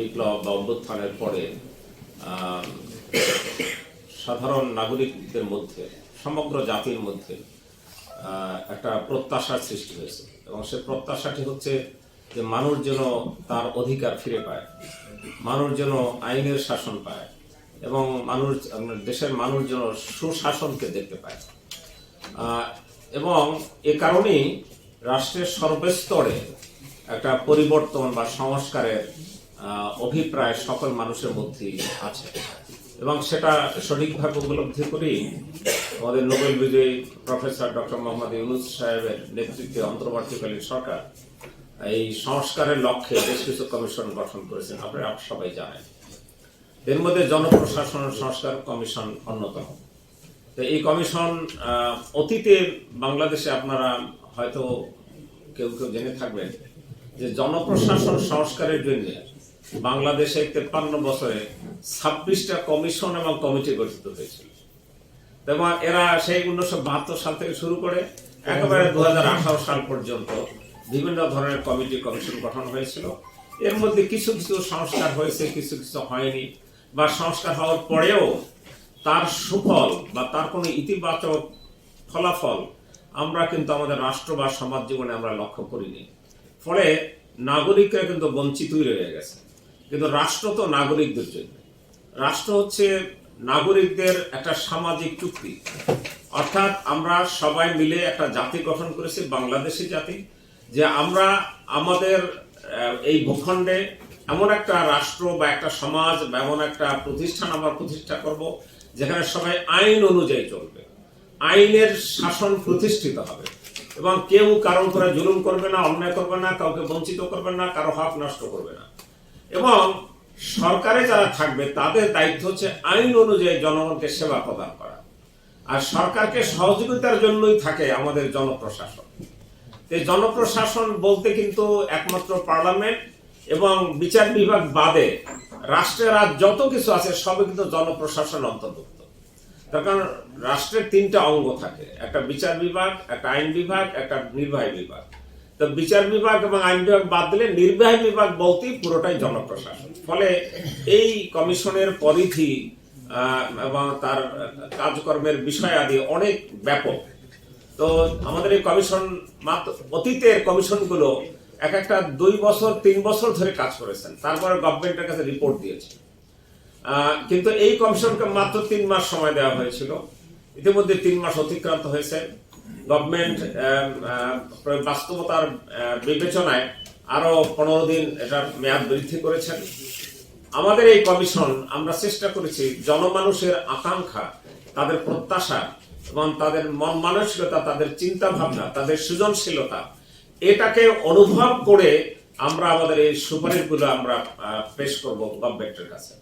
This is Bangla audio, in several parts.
বিপ্লব বা অভ্যুত্থানের পরে সাধারণ নাগরিকদের মধ্যে, সমগ্র জাতির মধ্যে একটা প্রত্যাশার সৃষ্টি হয়েছে। এবং সে প্রত্যাশাটি হচ্ছে যে মানুষ যেন তার অধিকার ফিরে পায়, মানুষ যেন আইনের শাসন পায়, এবং মানুষ দেশের মানুষ যেন সুশাসনকে দেখতে পায়। এবং এ কারণেই রাষ্ট্রের সর্বস্তরে একটা পরিবর্তন বা সংস্কারের অভিপ্রায় সকল মানুষের মধ্যেই আছে। এবং সেটা সঠিকভাবে উপলব্ধি করেই আমাদের নোবেল বিজয়ী প্রফেসর ডক্টর মোহাম্মদ ইউনুস সাহেবের নেতৃত্বে অন্তর্বর্তীকালীন সরকার এই সংস্কারের লক্ষ্যে বেশ কিছু কমিশন গঠন করেছেন, আপনারা সবাই জানেন। এর মধ্যে জনপ্রশাসন সংস্কার কমিশন অন্যতম। তো এই কমিশন অতীতে বাংলাদেশে আপনারা হয়তো কেউ কেউ জেনে থাকবেন যে জনপ্রশাসন সংস্কারের জন্য বাংলাদেশে তেপ্পান্ন বছরে ছাব্বিশটা কমিশন এবং কমিটি গঠিত হয়েছিল। এবং এরা সেই উনিশশো বাহাত্তর সাল থেকে শুরু করে একেবারে দু সাল পর্যন্ত বিভিন্ন ধরনের কমিটি কমিশন গঠন হয়েছিল। এর মধ্যে কিছু কিছু সংস্কার হয়েছে, কিছু কিছু হয়নি বা সংস্কার হওয়ার পরেও তার সুফল বা তার কোনো ইতিবাচক ফলাফল আমরা কিন্তু আমাদের রাষ্ট্র বা সমাজ জীবনে আমরা লক্ষ্য করিনি। ফলে নাগরিকরা কিন্তু বঞ্চিতই রয়ে গেছে। কিন্তু রাষ্ট্র তো নাগরিকদের জন্য। রাষ্ট্র হচ্ছে নাগরিকদের একটা সামাজিক চুক্তি। অর্থাৎ আমরা সবাই মিলে একটা জাতি গঠন করেছি, বাংলাদেশি জাতি, যে আমরা আমাদের এই ভূখণ্ডে এমন একটা রাষ্ট্র বা একটা সমাজ বা এমন একটা প্রতিষ্ঠান আমরা প্রতিষ্ঠা করব, যেখানে সবাই আইন অনুযায়ী চলবে। আইনের শাসন প্রতিষ্ঠিত হবে। এবং কেউ কারোর উপরে জুলুম করবে না, অন্যায় করবে না, কাউকে বঞ্চিত করবে না, কারও হক নষ্ট করবে না। এবং সরকারে যারা থাকবে, তাদের দায়িত্ব হচ্ছে আইন অনুযায়ী জনগণকে সেবা প্রদান করা। আর সরকারকে সহযোগিতার জন্যই থাকে আমাদের জনপ্রশাসন। এই জনপ্রশাসন বলতে কিন্তু একমাত্র পার্লামেন্ট এবং বিচার বিভাগ বাদে রাষ্ট্রের আর যত কিছু আছে, সবই কিন্তু জনপ্রশাসন অন্তর্ভুক্ত। তার কারণ রাষ্ট্রের তিনটা অঙ্গ থাকে। একটা বিচার বিভাগ, একটা আইন বিভাগ, একটা নির্বাহী বিভাগ। তো বিচার বিভাগ এবং আইন বিভাগ বাদ দিলে নির্বাহী বিভাগ বলতেই পুরোটাই জনপ্রশাসন। ফলে এই কমিশনের পরিধি এবং তার কাজকর্মের বিষয় আদি অনেক ব্যাপক। তো আমাদের এই কমিশন মাত্র অতীতের কমিশনগুলো এক একটা দুই বছর, তিন বছর ধরে কাজ করেছেন। তারপরে গভর্নমেন্টের কাছে রিপোর্ট দিয়েছে। কিন্তু এই কমিশনকে মাত্র তিন মাস সময় দেওয়া হয়েছিল। ইতিমধ্যে তিন মাস অতিক্রান্ত হয়েছে। গভর্নমেন্ট বাস্তবতার আহ, বিবেচনায় আরও পনেরো দিন এটার মেয়াদ বৃদ্ধি করেছেন। আমাদের এই কমিশন আমরা চেষ্টা করেছি জনমানুষের আকাঙ্ক্ষা তাদের প্রত্যাশা এবং তাদের মন মানসিকতা তাদের চিন্তা ভাবনা তাদের সৃজনশীলতা এটাকে অনুভব করে আমরা আমাদের এই সুপারিশগুলো আমরা পেশ করব গভর্নমেন্টের কাছে।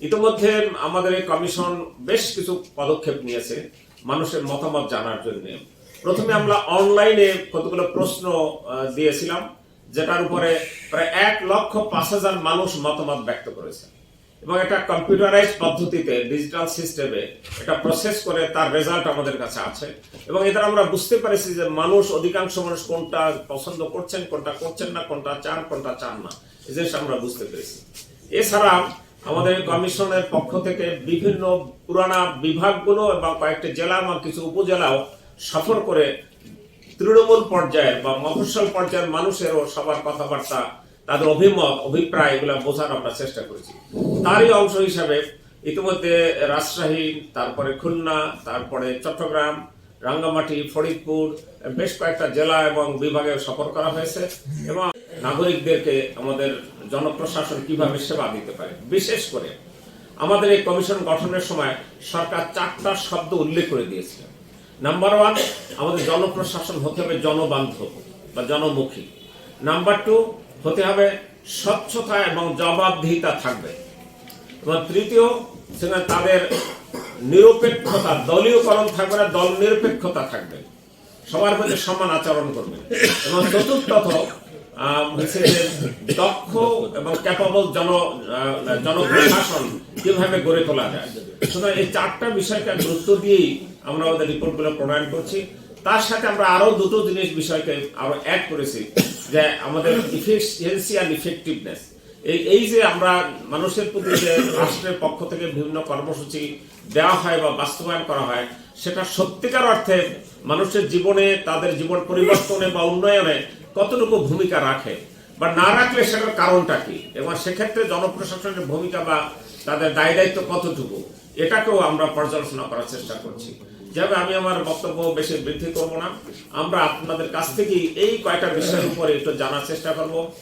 ইতিমধ্যে আমাদের এই কমিশন বেশ কিছু পদক্ষেপ নিয়েছে মানুষের মতামত জানার জন্য। প্রথমে আমরা অনলাইনে কতগুলো প্রশ্ন দিয়েছিলাম, যেটার উপরে প্রায় এক লক্ষ পাঁচ হাজার মানুষ মতামত ব্যক্ত করেছে। এবং এটা কম্পিউটারাইজ পদ্ধতিতে ডিজিটাল সিস্টেমে এটা প্রসেস করে তার রেজাল্ট আমাদের কাছে আছে। এবং এটা আমরা বুঝতে পেরেছি যে মানুষ, অধিকাংশ মানুষ কোনটা পছন্দ করছেন, কোনটা করছেন না, কোনটা চান কোনটা চান না, এই জিনিস আমরা বুঝতে পেরেছি। এছাড়া আমাদের কমিশনের পক্ষ থেকে বিভিন্ন পুরানা বিভাগগুলো এবং কয়েকটি জেলা এবং কিছু উপজেলাও সফর করে তৃণমূল পর্যায়ের বা মফস্বল পর্যায়ের মানুষেরও সবার কথাবার্তা, তাদের অভিমত, অভিপ্রায় এগুলো বোঝার আমরা চেষ্টা করেছি। তারই অংশ হিসাবে ইতিমধ্যে রাজশাহী, তারপরে খুলনা, তারপরে চট্টগ্রাম, রাঙ্গামাটি, ফরিদপুর, বেশ কয়েকটা জেলা এবং বিভাগে সফর করা হয়েছে এবং নাগরিকদেরকে আমাদের জনপ্রশাসন কীভাবে সেবা দিতে পারে। বিশেষ করে আমাদের এই কমিশন গঠনের সময় সরকার চারটা শব্দ উল্লেখ করে দিয়েছে। নাম্বার ওয়ান আমাদের জনপ্রশাসন হতে হবে জনবান্ধব বা জনমুখী। নাম্বার টু হতে হবে স্বচ্ছতা এবং জবাবদিহিতা থাকবে। এবং তৃতীয়, সেখানে তাদের নিরপেক্ষতা, দলীয়করণ থাকবে না, দল নিরপেক্ষতা থাকবে। সবার প্রতি সমান আচরণ করবে। এবং হচ্ছে দক্ষ এবং ক্যাপাবল জন জনপ্রশাসন কীভাবে গড়ে তোলা যায়। সুতরাং এই চারটা বিষয়কে গুরুত্ব দিয়েই আমরা আমাদের রিপোর্টগুলো প্রণয়ন করছি। তার সাথে আমরা আরও দুটো জিনিস বিষয়কে আরও অ্যাড করেছি, যে আমাদের ইফিসিয়েন্সি অ্যান্ড ইফেক্টিভনেস এই এই যে আমরা মানুষের প্রতি যে রাষ্ট্রের পক্ষ থেকে বিভিন্ন কর্মসূচি দেওয়া হয় বা বাস্তবায়ন করা হয়, সেটা সত্যিকার অর্থে মানুষের জীবনে, তাদের জীবন পরিবর্তনে বা উন্নয়নে কতটুকু ভূমিকা রাখে। বা না রাখলে সেটার কারণটা কি? এবং সেক্ষেত্রে জনপ্রশাসনের ভূমিকা বা তাদের দায় দায়িত্ব কতটুকু? এটাকেও আমরা পর্যালোচনা করার চেষ্টা করছি। যাবে আমি আমার বক্তব্য বেশি বৃদ্ধি করব না, আমরা আপনাদের কাছ থেকে এই কয়েকটা বিষয়ের উপরে একটু জানার চেষ্টা করব।